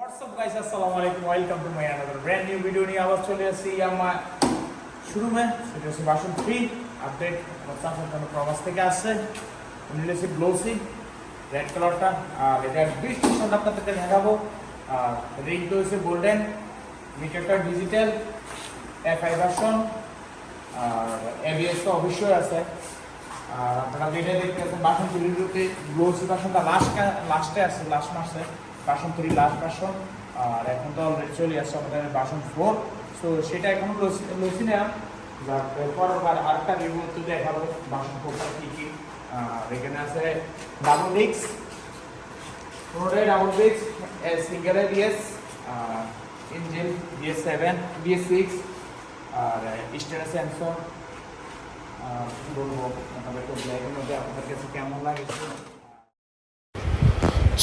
WhatsApp guys আসসালামু আলাইকুম welcome to my brand new video নিয়ে আবার চলে আসছি। আমার শুরুমে সেটা হচ্ছে বাসন থ্রি আপডেট জন্য প্রবাস থেকে আসছে। হচ্ছে গ্লোসি রেড কালারটা আর এটা বৃষ্টির সাথে আপনাদেরকে দেখাবো। আর রিংটা হচ্ছে গোল্ডেন মিটারটা ডিজিটাল এফ আই ভার্সন আর এবিএস তো অবশ্যই আছে। আর আপনারা যেটা দেখতে পাচ্ছেন বাসন রূপে গ্লোসি বাসনটা লাস্ট লাস্টে আছে লাস্ট মাসে। বাসন থ্রি লাস্ট বাসন। আর এখন তো অলরেডি চলে আসছে আমাদের বাসন ফোর সো সেটা এখনও লসি এরপর আবার আরেকটা রিভিউ তো দেখাবো বাসন ফোরটা কী কী। আর এখানে আছে ডাবল ডিক্স পুরোটাই double discs সিঙ্গেলে DS engine DS seven DS six আর স্টেন সেন্সর বলব, মোটামুটি আপনাদের কাছে কেমন লাগে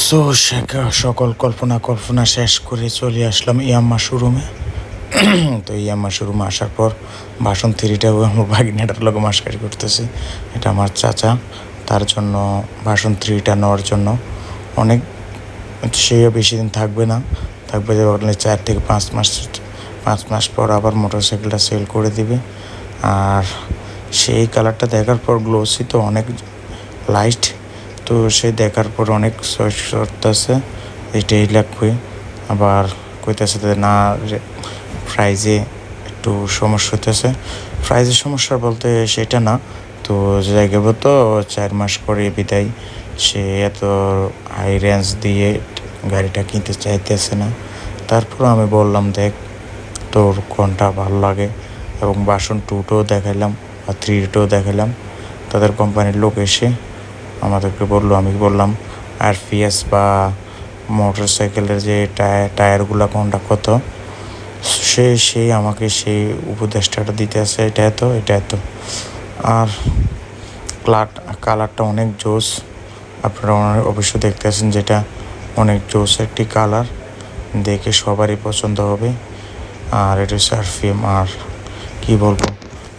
সো শেখা, সকল কল্পনা কল্পনা শেষ করে চলে আসলাম ইয়াম্মা শোরুমে। তো ইয়াম্মা শোরুমে আসার পর বাসন থ্রিটা আমার ভাগিনাটার লোক মাসকারি করতেছে। এটা আমার চাচা, তার জন্য বাসন থ্রিটা নেওয়ার জন্য। অনেক, সেও বেশি দিন থাকবে না, থাকবে যে চার থেকে পাঁচ মাস পাঁচ মাস পর আবার মোটরসাইকেলটা সেল করে দিবে। আর সেই কালারটা দেখার পর গ্লোসি তো অনেক লাইট তো সে দেখার পর অনেক করতেছে এটাই লাগবে। আবার কইতেছে না প্রাইজে একটু সমস্যা হতেছে প্রাইজের সমস্যা বলতে সেটা না, তো জায়গা তো চার মাস পরে বিদায়। সে এত হাই রেঞ্জ দিয়ে গাড়িটা কিনতে চাইতেছে না। তারপর আমি বললাম, দেখ, তোর কোনটা ভালো লাগে? এবং বাসন টুটাও দেখাইলাম বা থ্রিটাও দেখাইলাম। তাদের কোম্পানির লোক এসে আমাদেরকে বলল, আমি বললাম, আর পিএস বা মোটর সাইকেলের যে টায়ার টায়ারগুলো কোনটা কত? সে সেই আমাকে সেই উপদেষ্টাটা দিতে আছে এটা এত এটা এত। আর ক্লাট, কালারটা অনেক জোস। আপনারা অবশ্যই দেখতে আছেন যেটা অনেক জোস একটি কালার। দেখে সবারই পছন্দ হবে। আর এটা হচ্ছে আরফিএম আর কী বলব,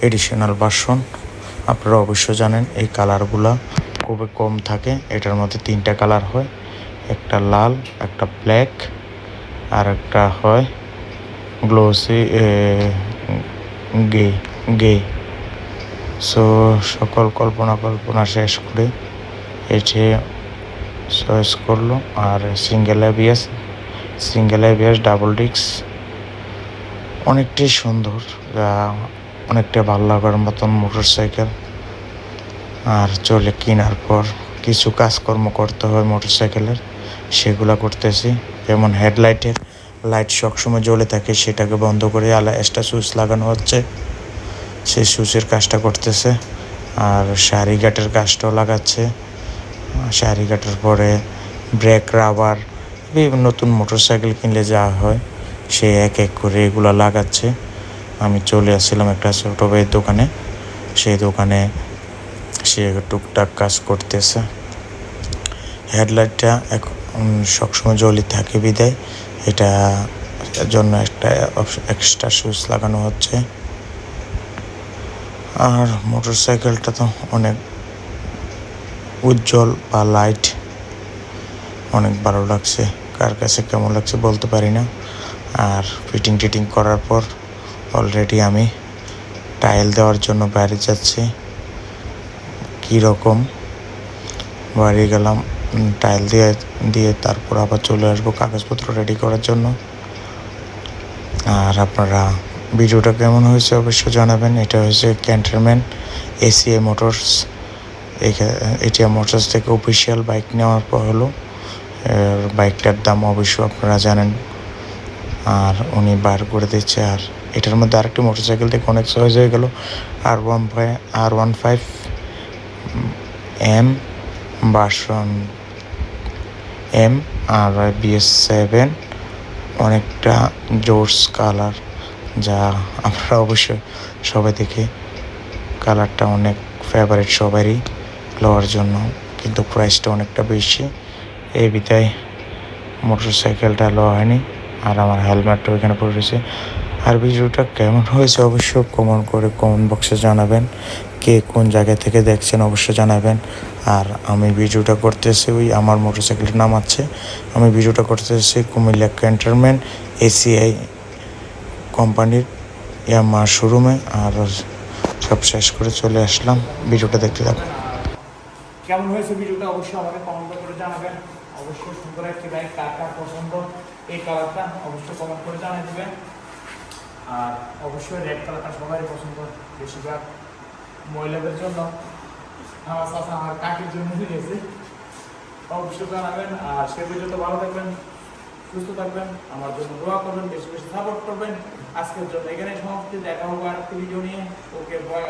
এডিশনাল ভার্সন। আপনারা অবশ্যই জানেন এই কালারগুলা খুবই কম থাকে। এটার মধ্যে তিনটা কালার হয়। একটা লাল, একটা ব্ল্যাক, আর একটা হয় গ্লোসি গে গে। সো, সকল কল্পনা কল্পনা শেষ করে এটি চয়েস করল। আর single ABS single ABS, double discs অনেকটাই সুন্দর। অনেকটা ভালো লাগার মতন মোটর সাইকেল আর চলে কেনার পর কিছু কাজকর্ম করতে হয় মোটর সাইকেলের সেগুলো করতেছি। যেমন হেডলাইটের লাইট সবসময় জ্বলে থাকে, সেটাকে বন্ধ করে আলা এক্সট্রা সুইচ লাগানো হচ্ছে। সেই সুইচের কাজটা করতেছে। আর গাটের কাজটাও লাগাচ্ছে। শাড়ি গাটের পরে ব্রেক, রাবার, বিভিন্ন নতুন মোটর সাইকেল কিনলে যা হয়, সে এক এক করে এগুলো লাগাচ্ছে। আমি চলে আসছিলাম একটা ছোটো ভাইয়ের দোকানে। সেই দোকানে সে টুকটাক কাজ করতেছে। হেডলাইটটা এখন সবসময় জ্বলি থাকে বিদায়। এটা জন্য একটা এক্সট্রা সুইচ লাগানো হচ্ছে। আর মোটর সাইকেলটা তো অনেক উজ্জ্বল বা লাইট অনেক ভালো লাগছে। কার কাছে কেমন লাগছে বলতে পারি না। আর ফিটিং টিটিং করার পর অলরেডি আমি টাইল দেওয়ার জন্য বাইরে যাচ্ছি। কীরকম? বাড়ি গেলাম টাইল দিয়ে দিয়ে তারপর আবার চলে আসব কাগজপত্র রেডি করার জন্য। আর আপনারা ভিডিওটা কেমন হয়েছে অবশ্যই জানাবেন। এটা হয়েছে ক্যান্টারম্যান এসিএ মোটরস এটিএম মোটরস থেকে অফিসিয়াল বাইক নেওয়ার পর হলো। বাইকটার দাম অবশ্য আপনারা জানেন। আর উনি বার করে দিচ্ছে। আর এটার মধ্যে আরেকটি মোটরসাইকেল থেকে অনেক সহজ হয়ে গেল। R one five R one five M version, M R BS seven অনেকটা জোর্স কালার, যা আমরা অবশ্যই সবাই দেখে। কালারটা অনেক ফেভারিট সবারই লওয়ার জন্য, কিন্তু প্রাইসটা অনেকটা বেশি। এই বিদায় মোটর সাইকেলটা লওয়া হয়নি, আর আমার হেলমেটটা ওইখানে পড়ে রয়েছে। আর ভিডিওটা কেমন হয়েছে অবশ্যই কমেন্ট করে কমেন্ট বক্সে জানাবেন। কে কোন জায়গা থেকে দেখছেন অবশ্যই জানাবেন। আর আমি ভিডিওটা করতেছি ওই আমার মোটরসাইকেলের নাম আছে। আমি ভিডিওটা করতেছি কুমিল্লা ক্যান্টনমেন্ট এসিআই কোম্পানির ইয়ামার শোরুমে। আর সব শেষ করে চলে আসলাম। ভিডিওটা দেখতে থাকুন। কেমন হয়েছে ভিডিওটা অবশ্যই আমাকে কমেন্ট করে জানাবেন। অবশ্যই সুন্দর একটি বাইক, কার কার পছন্দ, এই কালারটা অবশ্যই কমেন্ট করে জানিয়ে দেবেন। আর অবশ্যই রেড কালারটা সবাই পছন্দ, বেশিরভাগ মহিলাদের জন্য। আমার চাষা আমার কাকির জন্য নিয়েছে অবশ্যই জানাবেন, আর সে পর্যন্ত ভালো থাকবেন, সুস্থ থাকবেন, আমার জন্য দোয়া করবেন, বেশি বেশি সাপোর্ট করবেন। আজকের জন্য এখানে সমাপ্তি, দেখা হবে আরেকটি ভিডিও নিয়ে। ওকে বয়